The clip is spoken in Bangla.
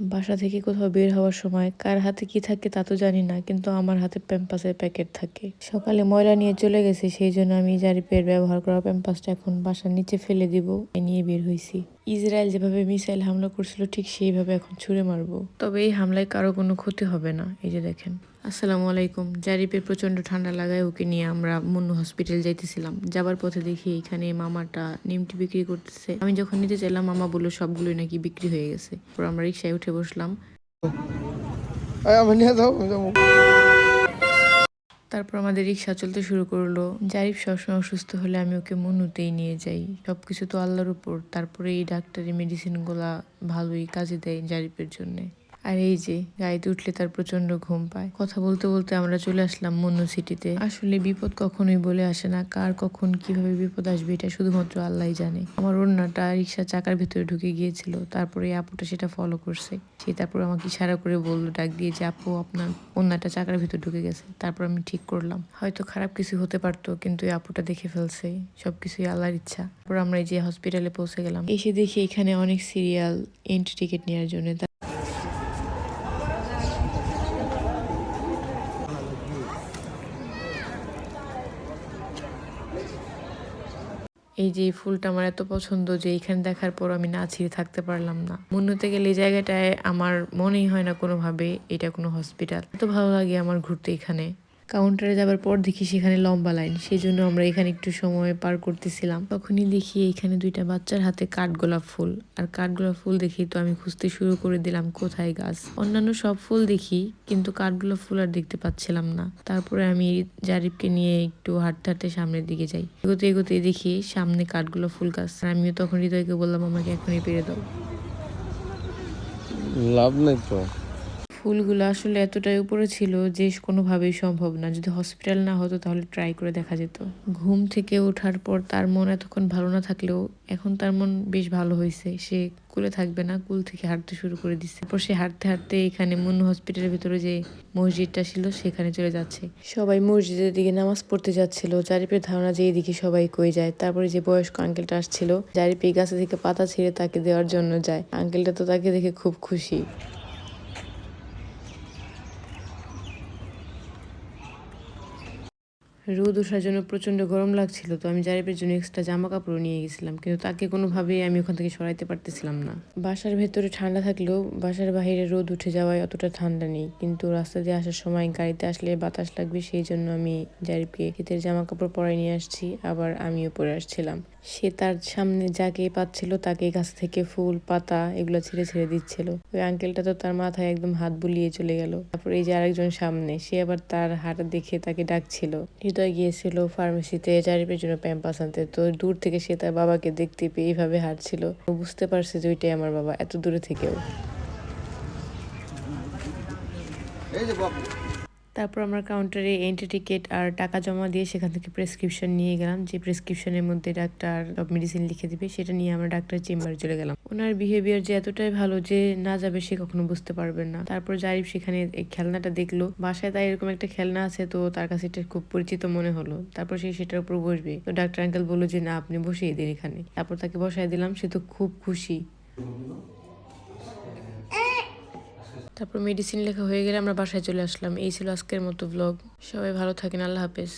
বাসা থেকে কোথাও বের হওয়ার সময় কার হাতে কি থাকে তা তো জানি না, কিন্তু আমার হাতে প্যাম্পাসের প্যাকেট থাকে। সকালে ময়লা নিয়ে চলে গেছে, সেই জন্য আমি জারিপের ব্যবহার করা প্যাম্পাসটা এখন বাসার নিচে ফেলে দিব নিয়ে বের হয়েছি ইসরায়েল যেভাবে মিসাইল হামলা করছিল, ঠিক সেইভাবে এখন ছুড়ে মারবো। তবে এই হামলায় কারও কোনো ক্ষতি হবে না, এই যে দেখেন। আসসালামু আলাইকুম। জারিপের প্রচণ্ড ঠান্ডা লাগায় ওকে নিয়ে আমরা মুন্নু হসপিটাল যাইতেছিলাম। যাবার পথে দেখি এখানে মামাটা নিমটি বিক্রি করতেছে। আমি যখন নিতে চাইলাম, মামা বলল, সবগুলোই নাকি বিক্রি হয়ে গেছে। পর আমরা রিক্সায় উঠে বসলাম। আমার নিয়ে যাও তারপর আমাদের রিক্সা চলতে শুরু করল। জারিফ সবসময় অসুস্থ হলে আমি ওকে মনুতেই নিয়ে যাই। সব কিছু তো আল্লাহর উপর। তারপরে এই ডাক্তারি মেডিসিনগুলা ভালোই কাজে দেয় জারিফের জন্য। আর এই যে গাড়িতে উঠলে তার প্রচণ্ড ঘুম পায়। কথা বলতে বলতে আমরা চলে আসলাম মন্নু সিটিতে। আসলে বিপদ কখনোই বলে আসে না, কার কখন কীভাবে বিপদ আসবে এটা শুধুমাত্র আল্লাহই জানে। আমার ওড়নাটা রিক্সা চাকার ভেতরে ঢুকে গিয়েছিল, তারপরে আপুটা সেটা ফলো করছে। সে তারপর আমাকে ইশারা করে বলল, ডাক দিয়ে যে, আপু, আপনার ওড়নাটা চাকার ভিতর ঢুকে গেছে, তারপর আমি ঠিক করলাম। হয়তো খারাপ কিছু হতে পারতো, কিন্তু এই আপুটা দেখে ফেলছে, সবকিছুই আল্লাহর ইচ্ছা। তারপর আমরা এই যে হসপিটালে পৌঁছে গেলাম। এসে দেখি এখানে অনেক সিরিয়াল এন্ট্রি টিকিট নেওয়ার জন্য। এই যে ফুলটা আমার এত পছন্দ যে এইখানে দেখার পর আমি না ছিঁড়ে থাকতে পারলাম না। মন্যতে গেলে এই জায়গাটায় আমার মনেই হয় না কোনোভাবে এটা কোনো হসপিটাল এত ভালো লাগে আমার ঘুরতে এখানে। কাউন্টারে যাবার পর দেখি সেখানে লম্বা লাইন। সেই জন্য আমরা এখানে একটু সময় পার করতেছিলাম। তখনই দেখি এখানে দুইটা বাচ্চার হাতে কাঠগোলাপ ফুল। আর কাঠগোলাপ ফুল দেখি তো আমি খুঁজতে শুরু করে দিলাম, কোথায় গাছ? অন্যান্য সব ফুল দেখি, কিন্তু কাঠগোলাপ ফুল আর দেখতে পাচ্ছিলাম না। তারপরে আমি জারিফকে নিয়ে একটু হাঁটতে হাঁটতে সামনের দিকে যাই। এগোতে এগোতে দেখি সামনে কাঠগোলাপ ফুল গাছ। আর আমিও তখন হৃদয়কে বললাম, আমাকে এখনই পেরে দাও। লাভ নেই তো। ফুলগুলো আসলে এতটাই উপরে ছিল যে কোনোভাবেই সম্ভব না। যদি হসপিটাল না হতো তাহলে ট্রাই করে দেখা যেত। ঘুম থেকে ওঠার পর তার মন এতক্ষণ ভালো না থাকলেও এখন তার মন বেশ ভালো হয়েছে। সে কুলে থাকবে না, কুল থেকে হাঁটতে শুরু করে দিচ্ছে তারপর সে হাঁটতে হাঁটতে এখানে মুন্নু হসপিটালের ভিতরে যে মসজিদটা ছিল সেখানে চলে যাচ্ছে। সবাই মসজিদের দিকে নামাজ পড়তে যাচ্ছিল। জারিপের ধারণা যে এইদিকে সবাই কই যায়, তারপরে যে বয়স্ক আঙ্কেলটা আসছিল জারিপ গাছে থেকে পাতা ছিঁড়ে তাকে দেওয়ার জন্য যায়। আঙ্কেলটা তো তাকে দেখে খুব খুশি। রোদ ওঠার জন্য প্রচণ্ড গরম লাগছিল, তো আমি জারিপের জন্য এক্সট্রা জামা কাপড় নিয়ে গেছিলাম, কিন্তু তাকে কোনোভাবেই আমি ওখান থেকে সরাইতে পারতেছিলাম না। বাসার ভেতরে ঠান্ডা থাকলেও বাসার বাইরে রোদ উঠে যাওয়ায় অতটা ঠান্ডা নেই, কিন্তু রাস্তা দিয়ে আসার সময় গাড়িতে আসলে বাতাস লাগবে, সেই জন্য আমি জারিপকে শীতের জামা কাপড় পরাই নিয়ে আসছি, আবার আমিও পরে আসছিলাম। সে তার সামনে যাকে পাচ্ছিল তাকে গাছ থেকে ফুল, পাতা এগুলো ছিঁড়ে ছেড়ে দিচ্ছিল। ওই আঙ্কেলটা তো তার মাথায় একদম হাত বুলিয়ে চলে গেল। তারপর এই যে আরেকজন সামনে, সে আবার তার হাত দেখে তাকে ডাকছিল। হৃদয় গিয়েছিল ফার্মেসিতে চারিপের জন্য প্যাম্পাস আনতে। তো দূর থেকে সে তার বাবাকে দেখতে পেয়ে এইভাবে হাঁটছিল। বুঝতে পারছে যে ওইটাই আমার বাবা, এত দূরে থেকেও। এই যে বাবু। তারপর আমরা কাউন্টারে এন্ট্রি টিকিট আর টাকা জমা দিয়ে সেখান থেকে প্রেসক্রিপশন নিয়ে গেলাম। যে প্রেসক্রিপশনের মধ্যে ডাক্তার সব মেডিসিন লিখে দিবে, সেটা নিয়ে আমরা ডাক্তার চেম্বারে চলে গেলাম। ওনার বিহেভিয়ার যে এতটাই ভালো যে না যাবে সে কখনো বুঝতে পারবেন না। তারপর জারিফ সেখানে এই খেলনাটা দেখল। বাসায় তাই এরকম একটা খেলনা আছে, তো তার কাছে এটা খুব পরিচিত মনে হলো। তারপর সে সেটার উপর বসবে। তো ডাক্তার আঙ্কেল বলল যে, না, আপনি বসিয়ে দিন এখানে। তারপর তাকে বসায় দিলাম, সে তো খুব খুশি। তারপর মেডিসিন লেখা হয়ে গেলে আমরা বাসায় চলে আসলাম। এই ছিল আজকের মতো ব্লগ সবাই ভালো থাকেন, আল্লাহ হাফেজ।